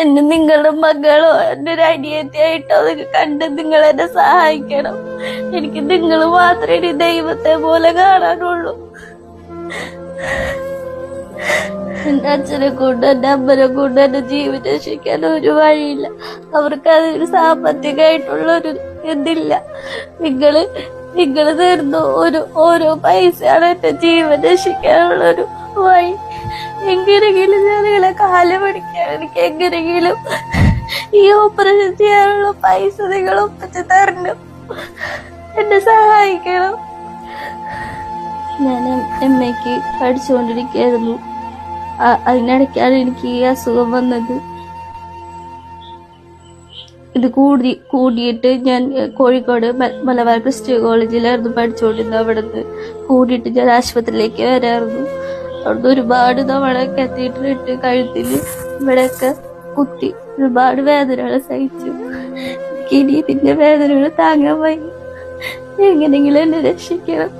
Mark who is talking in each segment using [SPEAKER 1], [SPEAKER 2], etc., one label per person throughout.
[SPEAKER 1] എന്നെ നിങ്ങളുടെ മകളോ എന്റെ ഒരു അനിയത്തിയായിട്ടോ നിങ്ങൾ കണ്ട് നിങ്ങൾ എന്നെ സഹായിക്കണം. എനിക്ക് നിങ്ങൾ മാത്രമേ ഇനി ദൈവത്തെ പോലെ കാണാനുള്ളൂ. എന്റെ അച്ഛനെ കൊണ്ട് എന്റെ അമ്മനെ കൊണ്ട് എന്റെ ജീവിതം രക്ഷിക്കാൻ ഒരു വഴിയില്ല. അവർക്ക് അതിന് സാമ്പത്തികമായിട്ടുള്ള ഒരു ഇതില്ല. നിങ്ങൾ നിങ്ങൾ തീർന്നു ഒരു ഓരോ പൈസയാണ് എന്റെ ജീവൻ രക്ഷിക്കാനുള്ള ഒരു വഴി. എങ്ങനെയെങ്കിലും ഞാൻ നിങ്ങളെ കാൽ പിടിക്കാൻ എനിക്ക് എങ്ങനെയെങ്കിലും ഈ ഓപ്പറേഷൻ ചെയ്യാനുള്ള പൈസ നിങ്ങൾ ഒപ്പിച്ച് തരണം. എന്നെ സഹായിക്കണം. ഞാൻ എം എക്ക് പഠിച്ചുകൊണ്ടിരിക്കുകയായിരുന്നു. അതിനിടയ്ക്കാണ് എനിക്ക് ഈ അസുഖം വന്നത്. ഇത് കൂടി കൂടിയിട്ട് ഞാൻ കോഴിക്കോട് മലബാർ ക്രിസ്ത്യൻ കോളേജിലായിരുന്നു പഠിച്ചുകൊണ്ടിരുന്നത്. അവിടെ നിന്ന് കൂടിയിട്ട് ഞാൻ ആശുപത്രിയിലേക്ക് വരായിരുന്നു അവിടുന്ന് ഒരുപാട് തവണ കത്തീറ്ററിട്ട് കഴുത്തിൽ ഇവിടെയൊക്കെ കുത്തി. ഒരുപാട് വേദനകൾ സഹിച്ചു. എനിക്ക് ഇനി ഇതിന്റെ വേദനകൾ താങ്ങാൻ വയ്യ. എങ്ങനെങ്കിലും എന്നെ രക്ഷിക്കണം.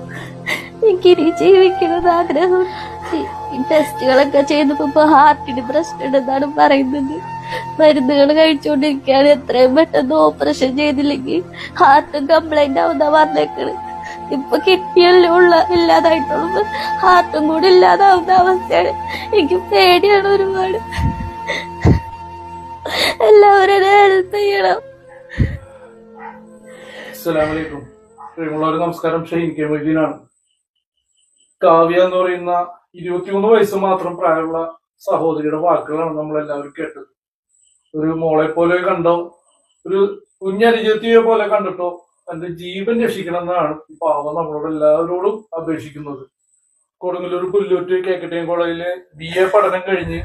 [SPEAKER 1] എനിക്കിനി ജീവിക്കണമെന്ന് ആഗ്രഹം. ടെസ്റ്റുകളൊക്കെ ചെയ്തപ്പോ ഹാർട്ടിന് പ്രശ്നമുണ്ടെന്നാണ് പറയുന്നത്. മരുന്നുകൾ കഴിച്ചുകൊണ്ടിരിക്കുകയാണ്. എത്രയും പെട്ടെന്ന് ഓപ്പറേഷൻ ചെയ്തില്ലെങ്കിൽ ഹാർട്ടും കംപ്ലൈന്റ് ആവുന്ന പറഞ്ഞേക്കണ് ഇപ്പൊ കിട്ടിയല്ലേ ഉള്ള. ഇല്ലാതായിട്ടുള്ളത്. ഹാർട്ടും കൂടി ഇല്ലാതാവുന്ന അവസ്ഥയാണ്. എനിക്ക് പേടിയാണ് ഒരുപാട്. എല്ലാവരും ഹെൽപ്പ് ചെയ്യണം.
[SPEAKER 2] നമസ്കാരം. ഷെയ്ൻ കെ മൊയ്തീനാണ് കാവ്യ എന്ന് പറയുന്ന ഇരുപത്തിമൂന്ന് വയസ്സ് മാത്രം പ്രായമുള്ള സഹോദരിയുടെ വാക്കുകളാണ് നമ്മൾ എല്ലാവരും കേട്ടത്. ഒരു മോളെ പോലെ കണ്ടോ? ഒരു കുഞ്ഞനുജത്തിയെ പോലെ കണ്ടിട്ടോ? തന്റെ ജീവൻ രക്ഷിക്കണം എന്നാണ് പാവം നമ്മളോട് എല്ലാവരോടും അപേക്ഷിക്കുന്നത്. കൊടുങ്ങല്ലൂർ പുല്ലൂറ്റ് കേക്കട്ടയം കോളേജിലെ ബി എ പഠനം കഴിഞ്ഞ്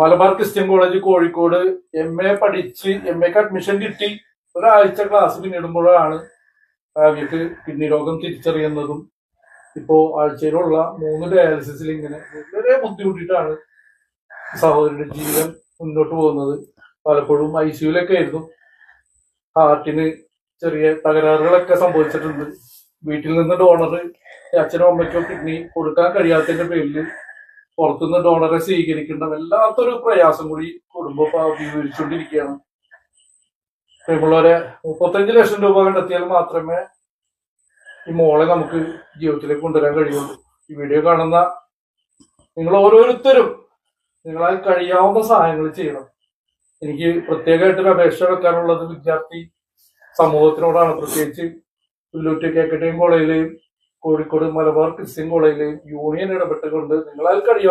[SPEAKER 2] Malabar Christian college Kozhikode M A പഠിച്ച് എം എക്ക് അഡ്മിഷൻ കിട്ടി. ഒരാഴ്ച ക്ലാസ് പിന്നിടുമ്പോഴാണ് കാവ്യക്ക് കിഡ്നി രോഗം തിരിച്ചറിയുന്നതും ഇപ്പോ ആഴ്ചയിലുള്ള മൂന്ന് ഡയാലിസിസിൽ ഇങ്ങനെ വളരെ ബുദ്ധിമുട്ടിയിട്ടാണ് സഹോദരിയുടെ ജീവൻ മുന്നോട്ട് പോകുന്നത്. പലപ്പോഴും ഐ സിയുലൊക്കെ ആയിരുന്നു. ഹാർട്ടിന് ചെറിയ തകരാറുകളൊക്കെ സംഭവിച്ചിട്ടുണ്ട്. വീട്ടിൽ നിന്ന് ഡോണർ അച്ഛനും അമ്മയ്ക്കോ കിഡ്നി കൊടുക്കാൻ കഴിയാത്തതിന്റെ പേരിൽ പുറത്തുനിന്ന് ഡോണറെ സ്വീകരിക്കേണ്ട വല്ലാത്തൊരു പ്രയാസം കൂടി കുടുംബം അഭിമുഖിച്ചുകൊണ്ടിരിക്കുകയാണ് പ്രിയമുള്ളവരെ മുപ്പത്തഞ്ച് ലക്ഷം രൂപ കണ്ടെത്തിയാൽ മാത്രമേ ഈ മോളെ നമുക്ക് ജീവിതത്തിലേക്ക് കൊണ്ടുവരാൻ കഴിയുള്ളൂ. ഈ വീഡിയോ കാണുന്ന നിങ്ങൾ ഓരോരുത്തരും നിങ്ങളാൽ കഴിയാവുന്ന സഹായങ്ങൾ ചെയ്യണം. എനിക്ക് പ്രത്യേകമായിട്ടൊരു അപേക്ഷ വെക്കാനുള്ളത് വിദ്യാർത്ഥി സമൂഹത്തിനോടാണ് പ്രത്യേകിച്ച് പുല്ലൂറ്റ് കേക്കട്ടയും കോളേജിലെയും കോഴിക്കോട് മലബാർ ക്രിസ്ത്യൻ കോളേജിലെയും യൂണിയൻ ഇടപെട്ടുകൊണ്ട് നിങ്ങളാൽ കഴിയാവുന്ന